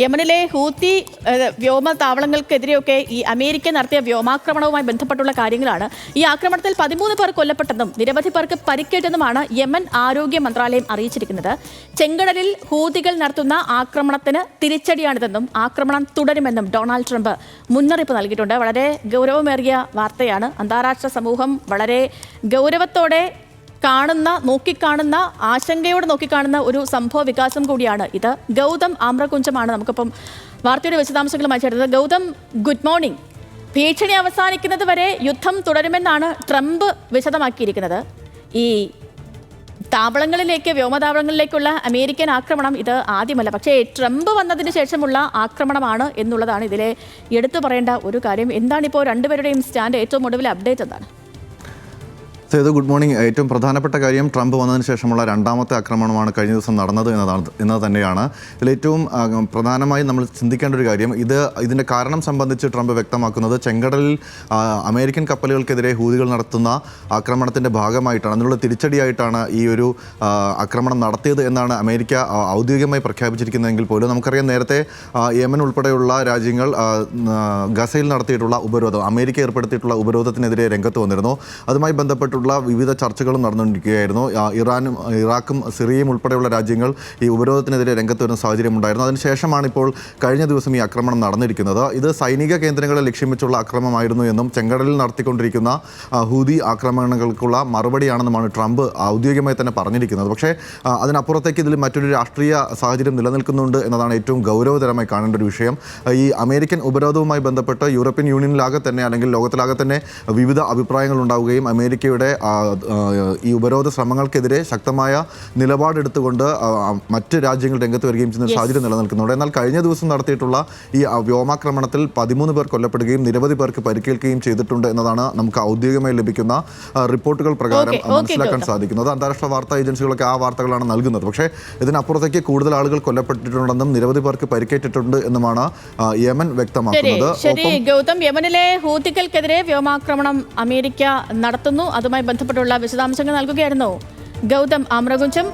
യമനിലെ ഹൂത്തി വ്യോമ താവളങ്ങൾക്കെതിരെയൊക്കെ ഈ അമേരിക്ക നടത്തിയ വ്യോമാക്രമണവുമായി ബന്ധപ്പെട്ടുള്ള കാര്യങ്ങളാണ്. ഈ ആക്രമണത്തിൽ പതിമൂന്ന് പേർ കൊല്ലപ്പെട്ടെന്നും നിരവധി പേർക്ക് പരിക്കേറ്റെന്നുമാണ് യമൻ ആരോഗ്യ മന്ത്രാലയം അറിയിച്ചിരിക്കുന്നത്. ചെങ്കടലിൽ ഹൂതികൾ നടത്തുന്ന ആക്രമണത്തിന് തിരിച്ചടിയാണിതെന്നും ആക്രമണം തുടരുമെന്നും ഡൊണാൾഡ് ട്രംപ് മുന്നറിയിപ്പ് നൽകിയിട്ടുണ്ട്. വളരെ ഗൗരവമേറിയ വാർത്തയാണ്. അന്താരാഷ്ട്ര സമൂഹം വളരെ ഗൗരവത്തോടെ കാണുന്ന നോക്കിക്കാണുന്ന ആശങ്കയോടെ നോക്കിക്കാണുന്ന ഒരു സംഭവ വികാസം കൂടിയാണ് ഇത്. ഗൗതം ആമ്രകുഞ്ചമാണ് നമുക്കിപ്പം വാർത്തയുടെ വിശദാംശങ്ങളുമായി ചേർത്തത് ഗൗതം ഗുഡ് മോർണിംഗ് ഭീഷണി അവസാനിക്കുന്നത് വരെ യുദ്ധം തുടരുമെന്നാണ് ട്രംപ് വിശദമാക്കിയിരിക്കുന്നത്. ഈ താവളങ്ങളിലേക്ക് വ്യോമതാവളങ്ങളിലേക്കുള്ള അമേരിക്കൻ ആക്രമണം ഇത് ആദ്യമല്ല. പക്ഷേ ട്രംപ് വന്നതിന് ശേഷമുള്ള ആക്രമണമാണ് എന്നുള്ളതാണ് ഇതിലെ എടുത്തു പറയേണ്ട ഒരു കാര്യം. എന്താണ് എന്താണിപ്പോൾ രണ്ടുപേരുടെയും സ്റ്റാൻഡ്? ഏറ്റവും ഒടുവിൽ അപ്ഡേറ്റ് എന്താണ്? Sethu good morning. ഏറ്റവും പ്രധാനപ്പെട്ട കാര്യം ട്രംപ് വന്നതിന് ശേഷമുള്ള രണ്ടാമത്തെ ആക്രമണമാണ് കഴിഞ്ഞ ദിവസം നടന്നത് എന്നതാണ് എന്നത് തന്നെയാണ്. ഇതിൽ ഏറ്റവും പ്രധാനമായും നമ്മൾ ചിന്തിക്കേണ്ട ഒരു കാര്യം ഇത് ഇതിന്റെ കാരണം സംബന്ധിച്ച് ട്രംപ് വ്യക്തമാക്കുന്നത് ചെങ്കടലിൽ അമേരിക്കൻ കപ്പലുകൾക്കെതിരെ ഹൂതികൾ നടത്തുന്ന ആക്രമണത്തിന്റെ ഭാഗമായിട്ടാണ് അതിനുള്ള തിരിച്ചടിയായിട്ടാണ് ഈ ഒരു ആക്രമണം നടത്തിയത് എന്നാണ് അമേരിക്ക ഔദ്യോഗികമായി പ്രഖ്യാപിച്ചിരിക്കുന്നതെങ്കിൽ പോലും നമുക്കറിയാം നേരത്തെ യമൻ ഉൾപ്പെടെയുള്ള രാജ്യങ്ങൾ ഗസയിൽ നടത്തിയിട്ടുള്ള ഉപരോധം അമേരിക്ക ഏർപ്പെടുത്തിയിട്ടുള്ള ഉപരോധത്തിനെതിരെ രംഗത്ത് വന്നിരുന്നു. അതുമായി ബന്ധപ്പെട്ടുള്ള വിവിധ ചർച്ചകളും നടന്നുകൊണ്ടിരിക്കുകയായിരുന്നു. ഇറാനും ഇറാഖും സിറിയയും ഉൾപ്പെടെയുള്ള രാജ്യങ്ങൾ ഈ ഉപരോധത്തിനെതിരെ രംഗത്ത് വരുന്ന സാഹചര്യം ഉണ്ടായിരുന്നു. അതിനുശേഷമാണ് ഇപ്പോൾ കഴിഞ്ഞ ദിവസം ഈ ആക്രമണം നടന്നിരിക്കുന്നത്. ഇത് സൈനിക കേന്ദ്രങ്ങളെ ലക്ഷ്യം വെച്ചുള്ള ആക്രമണമായിരുന്നു എന്നും ചെങ്കടലിൽ നടത്തിക്കൊണ്ടിരിക്കുന്ന ഹൂതി ആക്രമണങ്ങൾക്കുള്ള മറുപടിയാണെന്നുമാണ് ട്രംപ് ഔദ്യോഗികമായി തന്നെ പറഞ്ഞിരിക്കുന്നത്. പക്ഷേ അതിനപ്പുറത്തേക്ക് ഇതിൽ മറ്റൊരു രാഷ്ട്രീയ സാഹചര്യം നിലനിൽക്കുന്നുണ്ട് എന്നതാണ് ഏറ്റവും ഗൗരവതരമായി കാണേണ്ട ഒരു വിഷയം. ഈ അമേരിക്കൻ ഉപരോധവുമായി ബന്ധപ്പെട്ട് യൂറോപ്യൻ യൂണിയനിലാകെ തന്നെ അല്ലെങ്കിൽ ലോകത്തിലാകെ തന്നെ വിവിധ അഭിപ്രായങ്ങൾ ഉണ്ടാവുകയും അമേരിക്കയുടെ ഈ ഉപരോധ ശ്രമങ്ങൾക്കെതിരെ ശക്തമായ നിലപാടെടുത്തുകൊണ്ട് മറ്റ് രാജ്യങ്ങൾ രംഗത്ത് വരികയും ചെയ്യുന്ന ഒരു സാഹചര്യം നിലനിൽക്കുന്നുണ്ട്. എന്നാൽ കഴിഞ്ഞ ദിവസം നടത്തിയിട്ടുള്ള ഈ വ്യോമാക്രമണത്തിൽ പതിമൂന്ന് പേർ കൊല്ലപ്പെടുകയും നിരവധി പേർക്ക് പരിക്കേൽക്കുകയും ചെയ്തിട്ടുണ്ട് എന്നതാണ് നമുക്ക് ഔദ്യോഗികമായി ലഭിക്കുന്ന റിപ്പോർട്ടുകൾ പ്രകാരം മനസ്സിലാക്കാൻ. സാധിക്കുന്നത്. അന്താരാഷ്ട്ര വാർത്താ ഏജൻസികളൊക്കെ ആ വാർത്തകളാണ് നൽകുന്നത്. പക്ഷേ ഇതിനപ്പുറത്തേക്ക് കൂടുതൽ ആളുകൾ കൊല്ലപ്പെട്ടിട്ടുണ്ടെന്നും നിരവധി പേർക്ക് പരിക്കേറ്റിട്ടുണ്ട് എന്നുമാണ് യമൻ വ്യക്തമാക്കുന്നത്. ശരി ഗൗതം. യമനിലെ ഹൂത്തികൾക്കെതിരെ വ്യോമാക്രമണം അമേരിക്ക നടത്തുന്നു. അതുമായി ബന്ധപ്പെട്ടുള്ള വിശദാംശങ്ങൾ നൽകുകയായിരുന്നു. ഗൗതം ആമ്രകുഞ്ചം